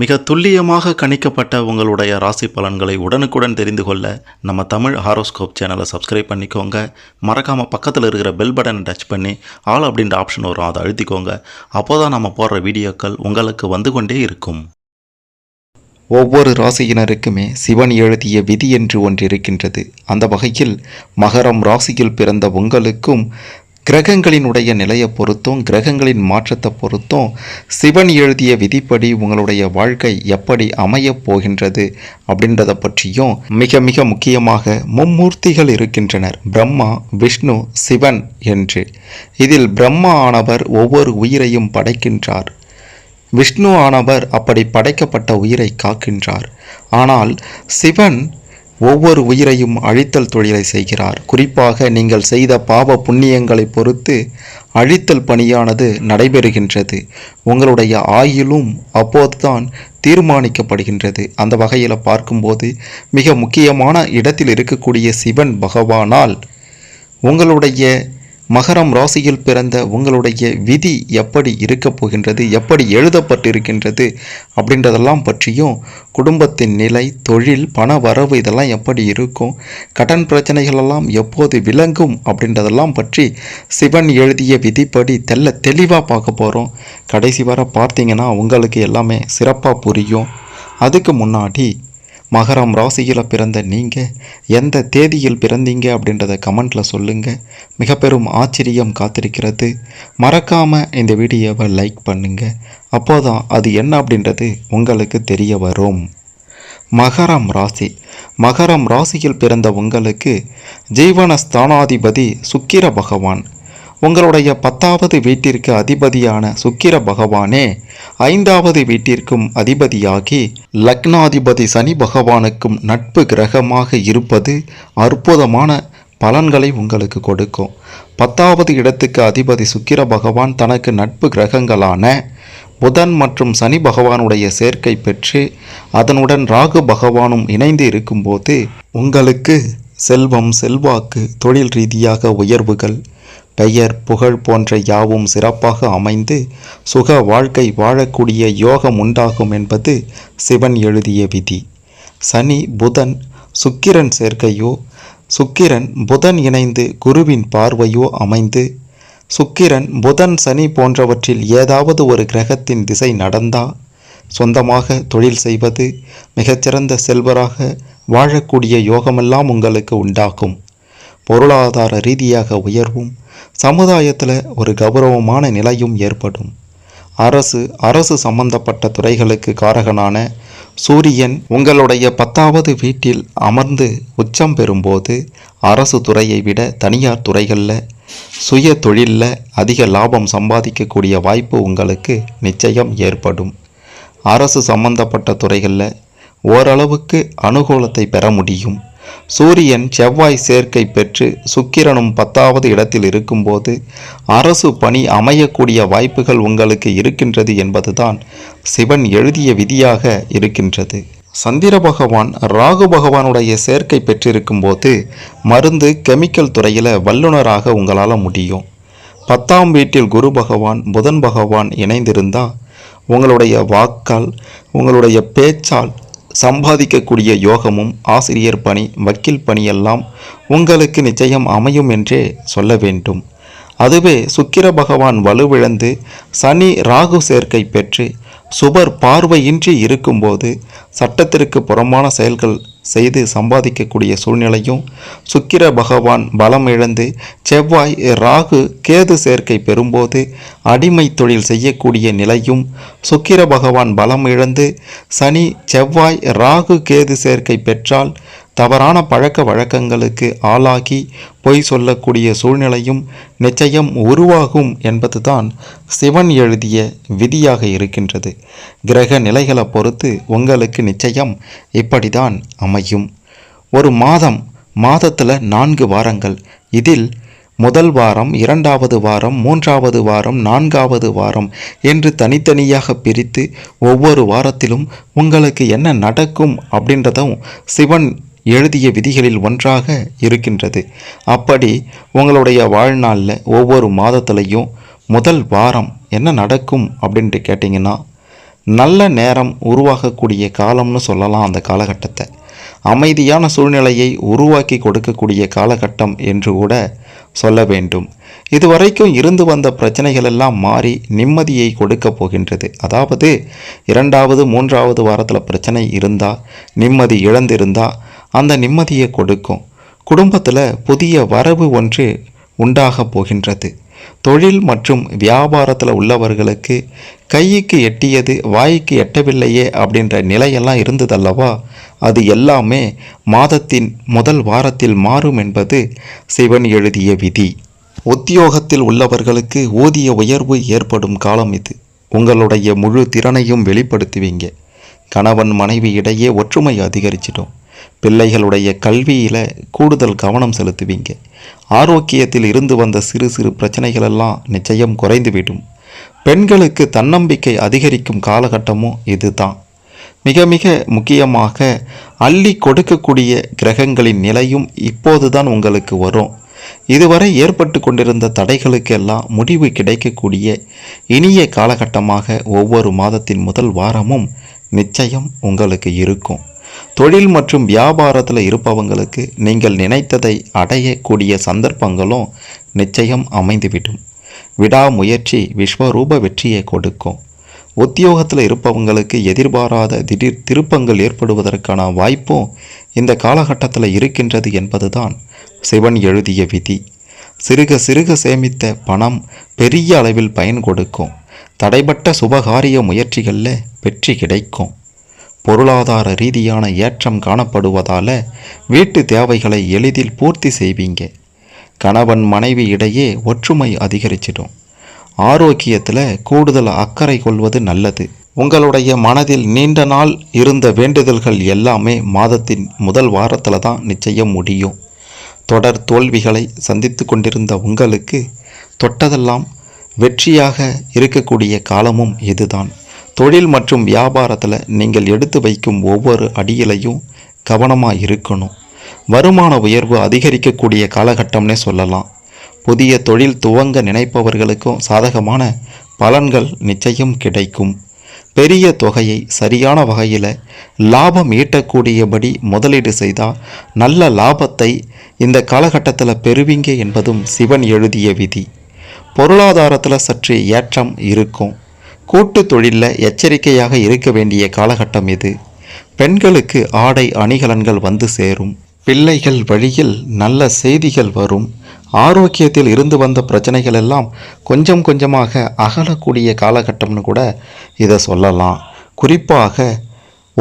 மிக துல்லியமாக கணிக்கப்பட்ட உங்களுடைய ராசி பலன்களை உடனுக்குடன் தெரிந்து கொள்ள நம்ம தமிழ் ஹாரோஸ்கோப் சேனலை சப்ஸ்கிரைப் பண்ணிக்கோங்க. மறக்காமல் பக்கத்தில் இருக்கிற பெல் பட்டனை டச் பண்ணி ஆல் அப்படின்ற ஆப்ஷன் வரும் அதை அழுத்திக்கோங்க. அப்போ தான் நம்ம போடுற வீடியோக்கள் உங்களுக்கு வந்து கொண்டே இருக்கும். ஒவ்வொரு ராசியினருக்குமே சிவன் எழுதிய விதி என்று ஒன்று இருக்கின்றது. அந்த வகையில் மகரம் ராசியில் பிறந்த உங்களுக்கும் கிரகங்களினுடைய நிலையை பொறுத்தும் கிரகங்களின் மாற்றத்தை பொறுத்தும் சிவன் எழுதிய விதிப்படி உங்களுடைய வாழ்க்கை எப்படி அமையப் போகின்றது அப்படின்றத பற்றியும் மிக மிக முக்கியமாக மும்மூர்த்திகள் இருக்கின்றனர். பிரம்மா விஷ்ணு சிவன் என்று. இதில் பிரம்மா ஆனவர் ஒவ்வொரு உயிரையும் படைக்கின்றார். விஷ்ணு ஆனவர் அப்படி படைக்கப்பட்ட உயிரை காக்கின்றார். ஆனால் சிவன் ஒவ்வொரு உயிரையும் அழித்தல் தொழிலை செய்கிறார். குறிப்பாக நீங்கள் செய்த பாவ புண்ணியங்களை பொறுத்து அழித்தல் பணியானது நடைபெறுகின்றது. உங்களுடைய ஆயுளும் அப்போதுதான் தீர்மானிக்கப்படுகின்றது. அந்த வகையில் பார்க்கும்போது மிக முக்கியமான இடத்தில் இருக்கக்கூடிய சிவன் பகவானால் உங்களுடைய மகரம் ராசியில் பிறந்த உங்களுடைய விதி எப்படி இருக்கப் போகின்றது எப்படி எழுதப்பட்டிருக்கின்றது அப்படின்றதெல்லாம் பற்றியும் குடும்பத்தின் நிலை தொழில் பண வரவு இதெல்லாம் எப்படி இருக்கும் கடன் பிரச்சனைகளெல்லாம் எப்போது விளங்கும் அப்படின்றதெல்லாம் பற்றி சிவன் எழுதிய விதிப்படி தெல்ல தெளிவாக பார்க்க போகிறோம் கடைசி வர பார்த்தீங்கன்னா உங்களுக்கு எல்லாமே சிறப்பாக புரியும். அதுக்கு முன்னாடி மகரம் ராசியில் பிறந்த நீங்கள் எந்த தேதியில் பிறந்தீங்க அப்படின்றத கமெண்ட்டில் சொல்லுங்கள் மிக பெரும் ஆச்சரியம் காத்திருக்கிறது. மறக்காமல் இந்த வீடியோவை லைக் பண்ணுங்கள் அப்போதான் அது என்ன அப்படின்றது உங்களுக்கு தெரிய வரும். மகரம் ராசி. மகரம் ராசியில் பிறந்த உங்களுக்கு ஜீவன ஸ்தானாதிபதி சுக்கிர பகவான். உங்களுடைய பத்தாவது வீட்டிற்கு அதிபதியான சுக்கிர பகவானே ஐந்தாவது வீட்டிற்கும் அதிபதியாகி லக்னாதிபதி சனி பகவானுக்கும் நட்பு கிரகமாக இருப்பது அற்புதமான பலன்களை உங்களுக்கு கொடுக்கும். பத்தாவது இடத்துக்கு அதிபதி சுக்கிர பகவான் தனக்கு நட்பு கிரகங்களான புதன் மற்றும் சனி பகவானுடைய சேர்க்கை பெற்று அதனுடன் ராகு பகவானும் இணைந்து இருக்கும்போது உங்களுக்கு செல்வம் செல்வாக்கு தொழில் ரீதியாக உயர்வுகள் பெயர் புகழ் போன்ற யாவும் சிறப்பாக அமைந்து சுக வாழ்க்கை வாழக்கூடிய யோகம் உண்டாகும் என்பது சிவன் எழுதிய விதி. சனி புதன் சுக்கிரன் சேர்க்கையோ சுக்கிரன் புதன் இணைந்து குருவின் பார்வையோ அமைந்து சுக்கிரன் புதன் சனி போன்றவற்றில் ஏதாவது ஒரு கிரகத்தின் திசை நடந்தா சொந்தமாக தொழில் செய்வது மிகச்சிறந்த செல்வராக வாழக்கூடிய யோகமெல்லாம் உங்களுக்கு உண்டாகும். பொருளாதார ரீதியாக உயர்வும் சமுதாயத்தில் ஒரு கௌரவமான நிலையும் ஏற்படும். அரசு அரசு சம்பந்தப்பட்ட துறைகளுக்கு காரகனான சூரியன் உங்களுடைய பத்தாவது வீட்டில் அமர்ந்து உச்சம் பெறும்போது அரசு துறையை விட தனியார் துறைகளில் சுய தொழிலில் அதிக லாபம் சம்பாதிக்கக்கூடிய வாய்ப்பு உங்களுக்கு நிச்சயம் ஏற்படும். அரசு சம்பந்தப்பட்ட துறைகளில் ஓரளவுக்கு அனுகூலத்தை பெற முடியும். சூரியன் செவ்வாய் சேர்க்கை பெற்று சுக்கிரனும் பத்தாவது இடத்தில் இருக்கும்போது அரசு பணி அமையக்கூடிய வாய்ப்புகள் உங்களுக்கு இருக்கின்றது என்பதுதான் சிவன் எழுதிய விதியாக இருக்கின்றது. சந்திர பகவான் ராகு பகவானுடைய சேர்க்கை பெற்றிருக்கும் போது மருந்து கெமிக்கல் துறையில் வல்லுநராக உங்களால் முடியும். பத்தாம் வீட்டில் குரு பகவான் புதன் பகவான் இணைந்திருந்தால் உங்களுடைய வாக்கால் உங்களுடைய பேச்சால் சம்பாதிக்கக்கூடிய யோகமும் ஆசிரியர் பணி வக்கீல் பணியெல்லாம் உங்களுக்கு நிச்சயம் அமையும் என்றே சொல்ல வேண்டும். அதுவே சுக்கிர பகவான் வலுவிழந்து சனி ராகு சேர்க்கை பெற்று சுபர் பார்வையின்றி இருக்கும்போது சட்டத்திற்கு புறம்பான செயல்கள் செய்து சம்பாதிக்கக்கூடிய சூழ்நிலையும் சுக்கிர பகவான் பலம் இழந்து செவ்வாய் ராகு கேது சேர்க்கை பெறும்போது அடிமை தொழில் செய்யக்கூடிய நிலையும் சுக்கிர பகவான் பலம் இழந்து சனி செவ்வாய் ராகு கேது சேர்க்கை பெற்றால் தவறான பழக்க வழக்கங்களுக்கு ஆளாகி பொய் சொல்லக்கூடிய சூழ்நிலையும் நிச்சயம் உருவாகும் என்பதுதான் சிவன் எழுதிய விதியாக இருக்கின்றது. கிரக நிலைகளை பொறுத்து உங்களுக்கு நிச்சயம் இப்படிதான் அமையும். ஒரு மாதம் மாதத்தில் நான்கு வாரங்கள். இதில் முதல் வாரம் இரண்டாவது வாரம் மூன்றாவது வாரம் நான்காவது வாரம் என்று தனித்தனியாக பிரித்து ஒவ்வொரு வாரத்திலும் உங்களுக்கு என்ன நடக்கும் அப்படின்றதும் சிவன் எழுதிய விதிகளில் ஒன்றாக இருக்கின்றது. அப்படி உங்களுடைய வாழ்நாளில் ஒவ்வொரு மாதத்துலையும் முதல் வாரம் என்ன நடக்கும் அப்படின்ட்டு கேட்டிங்கன்னா நல்ல நேரம் உருவாகக்கூடிய காலம்னு சொல்லலாம் அந்த காலகட்டத்தை. அமைதியான சூழ்நிலையை உருவாக்கி கொடுக்கக்கூடிய காலகட்டம் என்று கூட சொல்ல வேண்டும். இதுவரைக்கும் இருந்து வந்த பிரச்சனைகள் எல்லாம் மாறி நிம்மதியை கொடுக்க போகின்றது. அதாவது இரண்டாவது மூன்றாவது வாரத்தில் பிரச்சனை இருந்தால் நிம்மதி இழந்திருந்தால் அந்த நிம்மதியை கொடுக்கும். குடும்பத்தில் புதிய வரவு ஒன்று உண்டாக போகின்றது. தொழில் மற்றும் வியாபாரத்தில் உள்ளவர்களுக்கு கைக்கு எட்டியது வாய்க்கு எட்டவில்லையே அப்படின்ற நிலையெல்லாம் இருந்ததல்லவா? அது எல்லாமே மாதத்தின் முதல் வாரத்தில் மாறும் என்பது சிவன் எழுதிய விதி. உத்தியோகத்தில் உள்ளவர்களுக்கு ஊதிய உயர்வு ஏற்படும் காலம் இது. உங்களுடைய முழு திறனையும் வெளிப்படுத்துவீங்க. கணவன் மனைவி இடையே ஒற்றுமை அதிகரிச்சிடும். பிள்ளைகளுடைய கல்வியில் கூடுதல் கவனம் செலுத்துவீங்க. ஆரோக்கியத்தில் இருந்து வந்த சிறு சிறு பிரச்சனைகளெல்லாம் நிச்சயம் குறைந்துவிடும். பெண்களுக்கு தன்னம்பிக்கை அதிகரிக்கும் காலகட்டமும் இதுதான். மிக மிக முக்கியமாக அள்ளி கொடுக்கக்கூடிய கிரகங்களின் நிலையும் இப்போதுதான் உங்களுக்கு வரும். இதுவரை ஏற்பட்டு கொண்டிருந்த தடைகளுக்கெல்லாம் முடிவு கிடைக்கக்கூடிய இனிய காலகட்டமாக ஒவ்வொரு மாதத்தின் முதல் வாரமும் நிச்சயம் உங்களுக்கு இருக்கும். தொழில் மற்றும் வியாபாரத்தில் இருப்பவங்களுக்கு நீங்கள் நினைத்ததை அடையக்கூடிய சந்தர்ப்பங்களும் நிச்சயம் அமைந்துவிடும். விடாமுயற்சி விஸ்வரூப வெற்றியை கொடுக்கும். உத்தியோகத்தில் இருப்பவங்களுக்கு எதிர்பாராத திடீர் திருப்பங்கள் ஏற்படுவதற்கான வாய்ப்பும் இந்த காலகட்டத்தில் இருக்கின்றது என்பதுதான் சிவன் எழுதிய விதி. சிறுக சிறுக சேமித்த பணம் பெரிய அளவில் பயன் கொடுக்கும். தடைப்பட்ட சுபகாரிய முயற்சிகளில் வெற்றி கிடைக்கும். பொருளாதார ரீதியான ஏற்றம் காணப்படுவதால் வீட்டு தேவைகளை எளிதில் பூர்த்தி செய்வீங்க. கணவன் மனைவி இடையே ஒற்றுமை அதிகரிச்சிடும். ஆரோக்கியத்தில் கூடுதல் அக்கறை கொள்வது நல்லது. உங்களுடைய மனதில் நீண்ட நாள் இருந்த வேண்டுதல்கள் எல்லாமே மாதத்தின் முதல் வாரத்தில் தான் நிச்சயம் முடியும். தொடர் தோல்விகளை சந்தித்து கொண்டிருந்த உங்களுக்கு தொட்டதெல்லாம் வெற்றியாக இருக்கக்கூடிய காலமும் இதுதான். தொழில் மற்றும் வியாபாரத்தில் நீங்கள் எடுத்து வைக்கும் ஒவ்வொரு அடியிலையும் கவனமாக இருக்கணும். வருமான உயர்வு அதிகரிக்கக்கூடிய காலகட்டம்னே சொல்லலாம். புதிய தொழில் துவங்க நினைப்பவர்களுக்கும் சாதகமான பலன்கள் நிச்சயம் கிடைக்கும். பெரிய தொகையை சரியான வகையில் லாபம் ஈட்டக்கூடியபடி முதலீடு செய்தால் நல்ல லாபத்தை இந்த காலகட்டத்தில் பெறுவீங்க என்பதும் சிவன் எழுதிய விதி. பொருளாதாரத்தில் சற்று ஏற்றம் இருக்கும். கூட்டு தொழிலில் எச்சரிக்கையாக இருக்க வேண்டிய காலகட்டம் இது. பெண்களுக்கு ஆடை அணிகலன்கள் வந்து சேரும். பிள்ளைகள் வழியில் நல்ல செய்திகள் வரும். ஆரோக்கியத்தில் இருந்து வந்த பிரச்சனைகள் எல்லாம் கொஞ்சம் கொஞ்சமாக அகலக்கூடிய காலகட்டம்னு கூட இதை சொல்லலாம். குறிப்பாக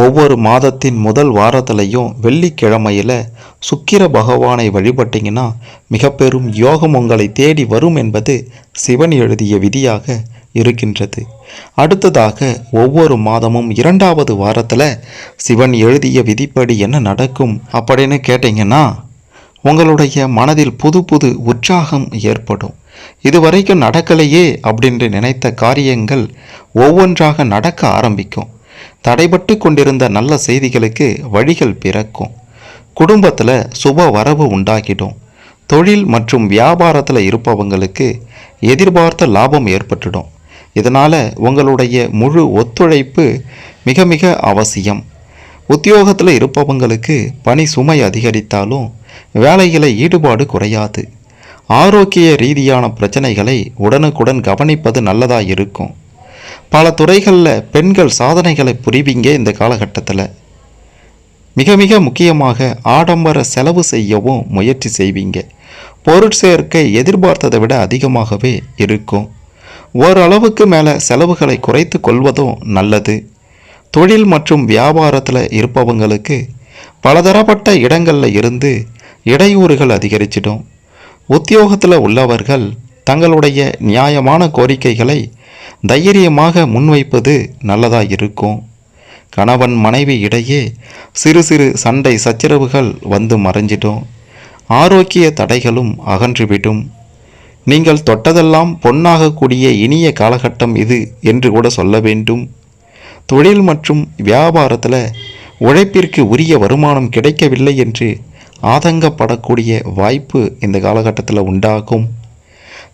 ஒவ்வொரு மாதத்தின் முதல் வாரத்திலையும் வெள்ளிக்கிழமையில் சுக்கிர பகவானை வழிபட்டீங்கன்னா மிக பெரும் யோகம் உங்களை தேடி வரும் என்பது சிவன் எழுதிய விதியாக இருக்கின்றது. அடுத்ததாக ஒவ்வொரு மாதமும் இரண்டாவது வாரத்தில் சிவன் எழுதிய விதிப்படி என்ன நடக்கும் அப்படின்னு கேட்டிங்கன்னா உங்களுடைய மனதில் புது புது உற்சாகம் ஏற்படும். இதுவரைக்கும் நடக்கலையே அப்படின்று நினைத்த காரியங்கள் ஒவ்வொன்றாக நடக்க ஆரம்பிக்கும். தடைபட்டு கொண்டிருந்த நல்ல செய்திகளுக்கு வழிகள் பிறக்கும். குடும்பத்தில் சுப வரவு உண்டாகிடும். தொழில் மற்றும் வியாபாரத்தில் இருப்பவங்களுக்கு எதிர்பார்த்த லாபம் ஏற்பட்டுடும். இதனால் உங்களுடைய முழு ஒத்துழைப்பு மிக மிக அவசியம். உத்தியோகத்தில் இருப்பவங்களுக்கு பணி சுமை அதிகரித்தாலும் வேலையில் ஈடுபாடு குறையாது. ஆரோக்கிய ரீதியான பிரச்சனைகளை உடனுக்குடன் கவனிப்பது நல்லதாக இருக்கும். பல துறைகளில் பெண்கள் சாதனைகளை புரிவிங்க இந்த காலகட்டத்தில். மிக மிக முக்கியமாக ஆடம்பர செலவு செய்யவும் முயற்சி செய்வீங்க. பொருட்சேர்க்கை எதிர்பார்த்ததை விட அதிகமாகவே இருக்கும். ஓரளவுக்கு மேலே செலவுகளை குறைத்து கொள்வதும் நல்லது. தொழில் மற்றும் வியாபாரத்தில் இருப்பவங்களுக்கு பலதரப்பட்ட இடங்களில் இருந்து இடையூறுகள் அதிகரிச்சிடும். உத்தியோகத்தில் உள்ளவர்கள் தங்களுடைய நியாயமான கோரிக்கைகளை தைரியமாக முன்வைப்பது நல்லதாக இருக்கும் கணவன் மனைவி இடையே சிறு சிறு சண்டை சச்சரவுகள் வந்து மறைஞ்சிடும். ஆரோக்கிய தடைகளும் அகன்றுவிடும். நீங்கள் தொட்டதெல்லாம் பொன்னாகக்கூடிய இனிய காலகட்டம் இது என்று கூட சொல்ல வேண்டும். தொழில் மற்றும் வியாபாரத்தில் உழைப்பிற்கு உரிய வருமானம் கிடைக்கவில்லை என்று ஆதங்கப்படக்கூடிய வாய்ப்பு இந்த காலகட்டத்தில் உண்டாகும்.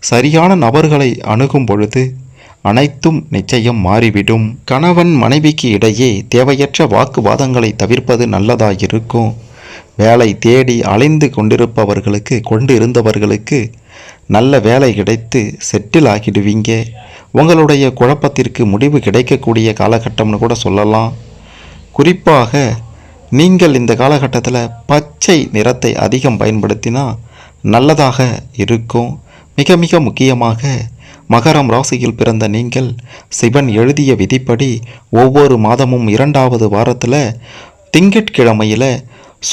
சரியான நபர்களை அணுகும் பொழுது அனைத்தும் நிச்சயம் மாறிவிடும். கணவன் மனைவிக்கு இடையே தேவையற்ற வாக்குவாதங்களை தவிர்ப்பது நல்லதாயிருக்கும். வேலை தேடி அலைந்து கொண்டிருப்பவர்களுக்கு கொண்டு இருந்தவர்களுக்கு நல்ல வேலை கிடைத்து செட்டில் ஆகிடுவீங்க. உங்களுடைய குழப்பத்திற்கு முடிவு கிடைக்கக்கூடிய காலகட்டம்னு கூட சொல்லலாம். குறிப்பாக நீங்கள் இந்த காலகட்டத்தில் பச்சை நிறத்தை அதிகம் பயன்படுத்தினா நல்லதாக இருக்கும். மிக மிக முக்கியமாக மகரம் ராசியில் பிறந்த நீங்கள் சிவன் எழுதிய விதிப்படி ஒவ்வொரு மாதமும் இரண்டாவது வாரத்தில் திங்கட்கிழமையில்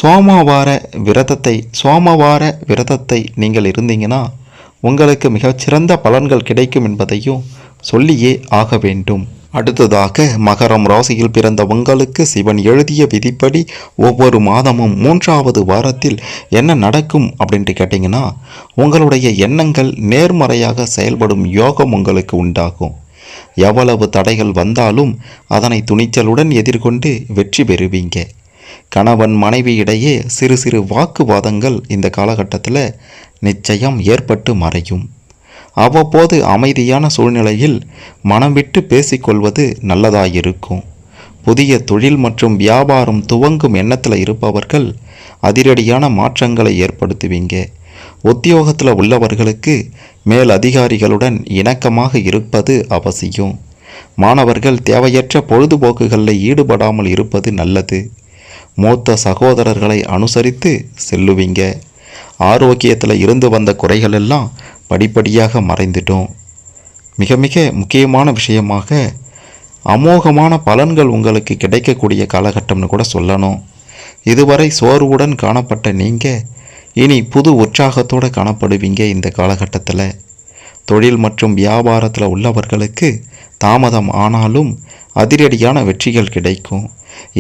சோமவார விரதத்தை சோமவார விரதத்தை நீங்கள் இருந்தீங்கன்னா உங்களுக்கு மிகச்சிறந்த பலன்கள் கிடைக்கும் என்பதையும் சொல்லியே ஆக வேண்டும். அடுத்ததாக மகரம் ராசியில் பிறந்த உங்களுக்கு சிவன் எழுதிய விதிப்படி ஒவ்வொரு மாதமும் மூன்றாவது வாரத்தில் என்ன நடக்கும் அப்படின்ட்டு கேட்டிங்கன்னா உங்களுடைய எண்ணங்கள் நேர்மறையாக செயல்படும் யோகம் உங்களுக்கு உண்டாகும். எவ்வளவு தடைகள் வந்தாலும் அதனை துணிச்சலுடன் எதிர்கொண்டு வெற்றி பெறுவீங்க. கணவன் மனைவி இடையே சிறு சிறு வாக்குவாதங்கள் இந்த காலகட்டத்தில் நிச்சயம் ஏற்பட்டு மறையும். அவ்வப்போது அமைதியான சூழ்நிலையில் மனம் விட்டு பேசிக்கொள்வது நல்லதாயிருக்கும். புதிய தொழில் மற்றும் வியாபாரம் துவங்கும் எண்ணத்தில் இருப்பவர்கள் அதிரடியான மாற்றங்களை ஏற்படுத்துவீங்க. உத்தியோகத்தில் உள்ளவர்களுக்கு மேல் அதிகாரிகளுடன் இணக்கமாக இருப்பது அவசியம். மாணவர்கள் தேவையற்ற பொழுதுபோக்குகளில் ஈடுபடாமல் இருப்பது நல்லது. மூத்த சகோதரர்களை அனுசரித்து செல்லுவீங்க. ஆரோக்கியத்தில் இருந்து வந்த குறைகள் எல்லாம் படிப்படியாக மறைந்துட்டோம். மிக மிக முக்கியமான விஷயமாக அமோகமான பலன்கள் உங்களுக்கு கிடைக்கக்கூடிய காலகட்டம்னு கூட சொல்லணும். இதுவரை சோர்வுடன் காணப்பட்ட நீங்கள் இனி புது உற்சாகத்தோடு காணப்படுவீங்க இந்த காலகட்டத்தில். தொழில் மற்றும் வியாபாரத்தில் உள்ளவர்களுக்கு தாமதம் ஆனாலும் அதிரடியான வெற்றிகள் கிடைக்கும்.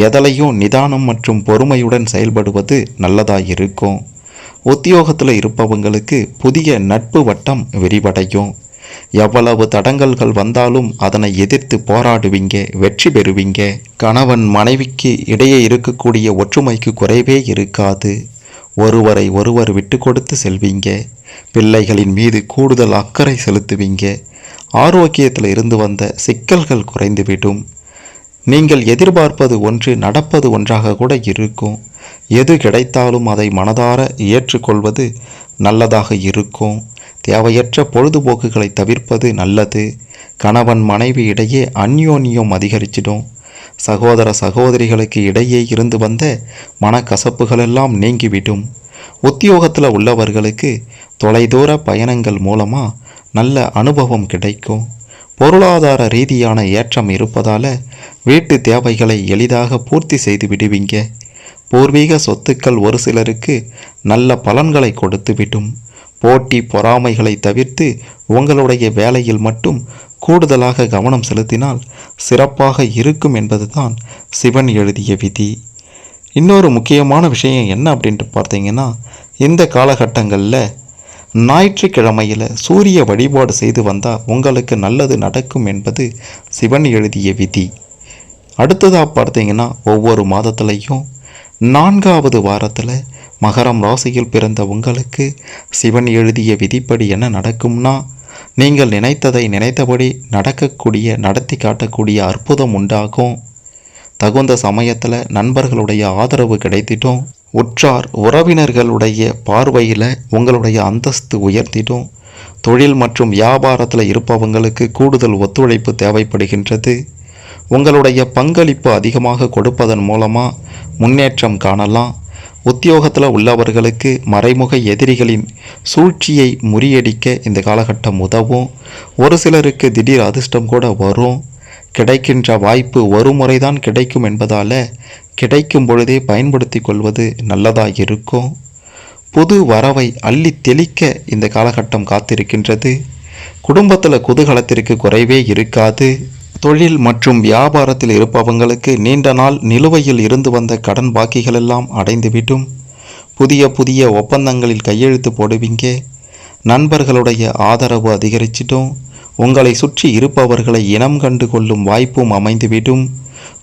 எதலையும் நிதானம் மற்றும் பொறுமையுடன் செயல்படுவது நல்லதாக இருக்கும் உத்தியோகத்தில் இருப்பவங்களுக்கு புதிய நட்பு வட்டம் விரிவடையும். எவ்வளவு தடங்கல்கள் வந்தாலும் அதனை எதிர்த்து போராடுவீங்க வெற்றி பெறுவீங்க. கணவன் மனைவிக்கு இடையே இருக்கக்கூடிய ஒற்றுமைக்கு குறைவே இருக்காது. ஒருவரை ஒருவர் விட்டு கொடுத்து செல்வீங்க. பிள்ளைகளின் மீது கூடுதல் அக்கறை செலுத்துவீங்க. ஆரோக்கியத்தில் இருந்து வந்த சிக்கல்கள் குறைந்துவிடும். நீங்கள் எதிர்பார்ப்பது ஒன்று நடப்பது ஒன்றாக கூட இருக்கும். எது கிடைத்தாலும் அதை மனதார ஏற்றுக்கொள்வது நல்லதாக இருக்கும். தேவையற்ற பொழுதுபோக்குகளை தவிர்ப்பது நல்லது. கணவன் மனைவி இடையே அந்யோன்யம் அதிகரிச்சிடும். சகோதர சகோதரிகளுக்கு இடையே இருந்து வந்த மனக்கசப்புகளெல்லாம் நீங்கிவிடும். உத்தியோகத்தில் உள்ளவர்களுக்கு தொலைதூர பயணங்கள் மூலமாக நல்ல அனுபவம் கிடைக்கும். பொருளாதார ரீதியான ஏற்றம் இருப்பதால் வீட்டு தேவைகளை எளிதாக பூர்த்தி செய்து விடுவீங்க. பூர்வீக சொத்துக்கள் ஒரு சிலருக்கு நல்ல பலன்களை கொடுத்துவிடும். போட்டி பொறாமைகளை தவிர்த்து உங்களுடைய வேலையில் மட்டும் கூடுதலாக கவனம் செலுத்தினால் சிறப்பாக இருக்கும் என்பதுதான் சிவன் எழுதிய விதி. இன்னொரு முக்கியமான விஷயம் என்ன அப்படின்ட்டு பார்த்தீங்கன்னா இந்த காலகட்டங்களில் ஞாயிற்றுக்கிழமையில் சூரிய வழிபாடு செய்து வந்தால் உங்களுக்கு நல்லது நடக்கும் என்பது சிவன் எழுதிய விதி. அடுத்ததாக பார்த்தீங்கன்னா ஒவ்வொரு மாதத்துலேயும் நான்காவது வாரத்தில் மகரம் ராசியில் பிறந்த உங்களுக்கு சிவன் எழுதிய விதிப்படி என்ன நடக்கும்னா நீங்கள் நினைத்ததை நினைத்தபடி நடக்கக்கூடிய நடத்தி காட்டக்கூடிய அற்புதம் உண்டாகும். தகுந்த சமயத்தில் நண்பர்களுடைய ஆதரவு கிடைத்திட்டும். உற்றார் உறவினர்களுடைய பார்வையில் உங்களுடைய அந்தஸ்து உயர்த்திடும். தொழில் மற்றும் வியாபாரத்தில் இருப்பவங்களுக்கு கூடுதல் ஒத்துழைப்பு தேவைப்படுகின்றது. உங்களுடைய பங்களிப்பு அதிகமாக கொடுப்பதன் மூலமாக முன்னேற்றம் காணலாம். உத்தியோகத்தில் உள்ளவர்களுக்கு மறைமுக எதிரிகளின் சூழ்ச்சியை முறியடிக்க இந்த காலகட்டம் உதவும். ஒரு சிலருக்கு திடீர் அதிர்ஷ்டம் கூட வரும். கிடைக்கின்ற வாய்ப்பு ஒரு முறைதான் கிடைக்கும் என்பதால் கிடைக்கும் பொழுதே பயன்படுத்தி கொள்வது நல்லதாக இருக்கும். புது வரவை அள்ளி தெளிக்க இந்த காலகட்டம் காத்திருக்கின்றது. குடும்பத்தில் குதூகலத்திற்கு குறைவே இருக்காது. தொழில் மற்றும் வியாபாரத்தில் இருப்பவங்களுக்கு நீண்ட நாள் நிலுவையில் இருந்து வந்த கடன் பாக்கிகளெல்லாம் அடைந்துவிடும். புதிய புதிய ஒப்பந்தங்களில் கையெழுத்து போடுவீங்க. நண்பர்களுடைய ஆதரவு அதிகரிச்சிட்டும் உங்களை சுற்றி இருப்பவர்களை இனம் கண்டு கொள்ளும் வாய்ப்பும் அமைந்துவிடும்.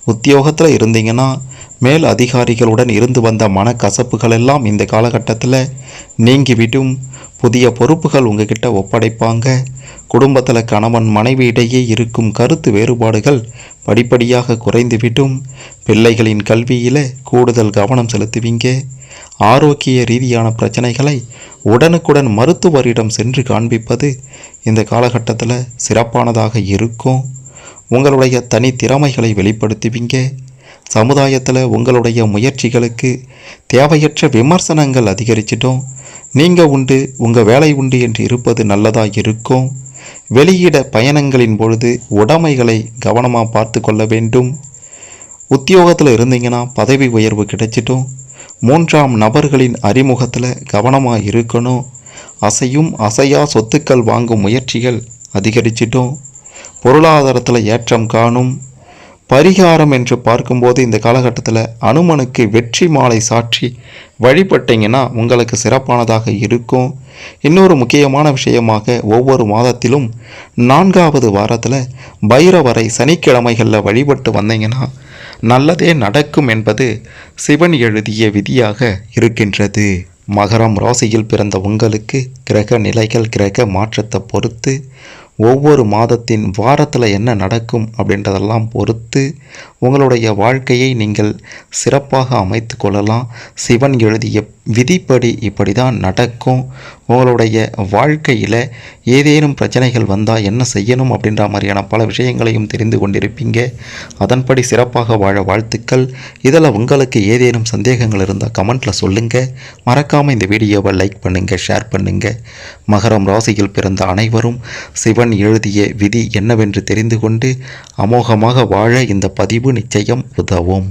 உத்தியோகத்தில் இருந்தீங்கன்னா மேல் அதிகாரிகளுடன் இருந்து வந்த மனக்கசப்புகள் எல்லாம் இந்த காலகட்டத்தில் நீங்கிவிடும். புதிய பொறுப்புகள் உங்ககிட்ட ஒப்படைப்பாங்க. குடும்பத்தில் கணவன் மனைவி இடையே இருக்கும் கருத்து வேறுபாடுகள் படிப்படியாக குறைந்துவிடும். பிள்ளைகளின் கல்வியில் கூடுதல் கவனம் செலுத்துவீங்க. ஆரோக்கிய ரீதியான பிரச்சனைகளை உடனுக்குடன் மருத்துவரிடம் சென்று காண்பிப்பது இந்த காலகட்டத்தில் சிறப்பானதாக இருக்கும். உங்களுடைய தனி திறமைகளை வெளிப்படுத்துவீங்க. சமுதாயத்தில் உங்களுடைய முயற்சிகளுக்கு தேவையற்ற விமர்சனங்கள் அதிகரிச்சிட்டோம் நீங்கள் உண்டு உங்கள் வேலை உண்டு என்று இருப்பது நல்லதாக இருக்கும். வெளியிட பயணங்களின் பொழுது உடைமைகளை கவனமாக பார்த்து கொள்ள வேண்டும். உத்தியோகத்தில் இருந்தீங்கன்னா பதவி உயர்வு கிடைச்சிட்டும் மூன்றாம் நபர்களின் அறிமுகத்தில் கவனமாக இருக்கணும் அசையும் அசையா சொத்துக்கள் வாங்கும் முயற்சிகள் அதிகரிச்சிட்டும். பொருளாதாரத்தில் ஏற்றம் காணும். பரிகாரம் என்று பார்க்கும்போது இந்த காலகட்டத்தில் அனுமனுக்கு வெற்றி மாலை சாற்றி வழிபட்டீங்கன்னா உங்களுக்கு சிறப்பானதாக இருக்கும். இன்னொரு முக்கியமான விஷயமாக ஒவ்வொரு மாதத்திலும் நான்காவது வாரத்தில் பைரவரை சனிக்கிழமைகளில் வழிபட்டு வந்தீங்கன்னா நல்லதே நடக்கும் என்பது சிவன் எழுதிய விதியாக இருக்கின்றது. மகரம் ராசியில் பிறந்த உங்களுக்கு கிரக நிலைகள் கிரக மாற்றத்தை பொறுத்து ஒவ்வொரு மாதத்தின் வாரத்தில் என்ன நடக்கும் அப்படின்றதெல்லாம் பொறுத்து உங்களுடைய வாழ்க்கையை நீங்கள் சிறப்பாக அமைத்து கொள்ளலாம். சிவன் எழுதிய விதிப்படி இப்படி தான் நடக்கும். உங்களுடைய வாழ்க்கையில் ஏதேனும் பிரச்சனைகள் வந்தால் என்ன செய்யணும் அப்படின்ற மாதிரியான பல விஷயங்களையும் தெரிந்து கொண்டிருப்பீங்க. அதன்படி சிறப்பாக வாழ வாழ்த்துக்கள். இதில் உங்களுக்கு ஏதேனும் சந்தேகங்கள் இருந்தால் கமெண்ட்டில் சொல்லுங்கள் மறக்காமல் இந்த வீடியோவை லைக் பண்ணுங்கள் ஷேர் பண்ணுங்கள் மகரம் ராசியில் பிறந்த அனைவரும் சிவன் எழுதிய விதி என்னவென்று தெரிந்து கொண்டு அமோகமாக வாழ இந்த பதிவு நிச்சயம் உதவும்.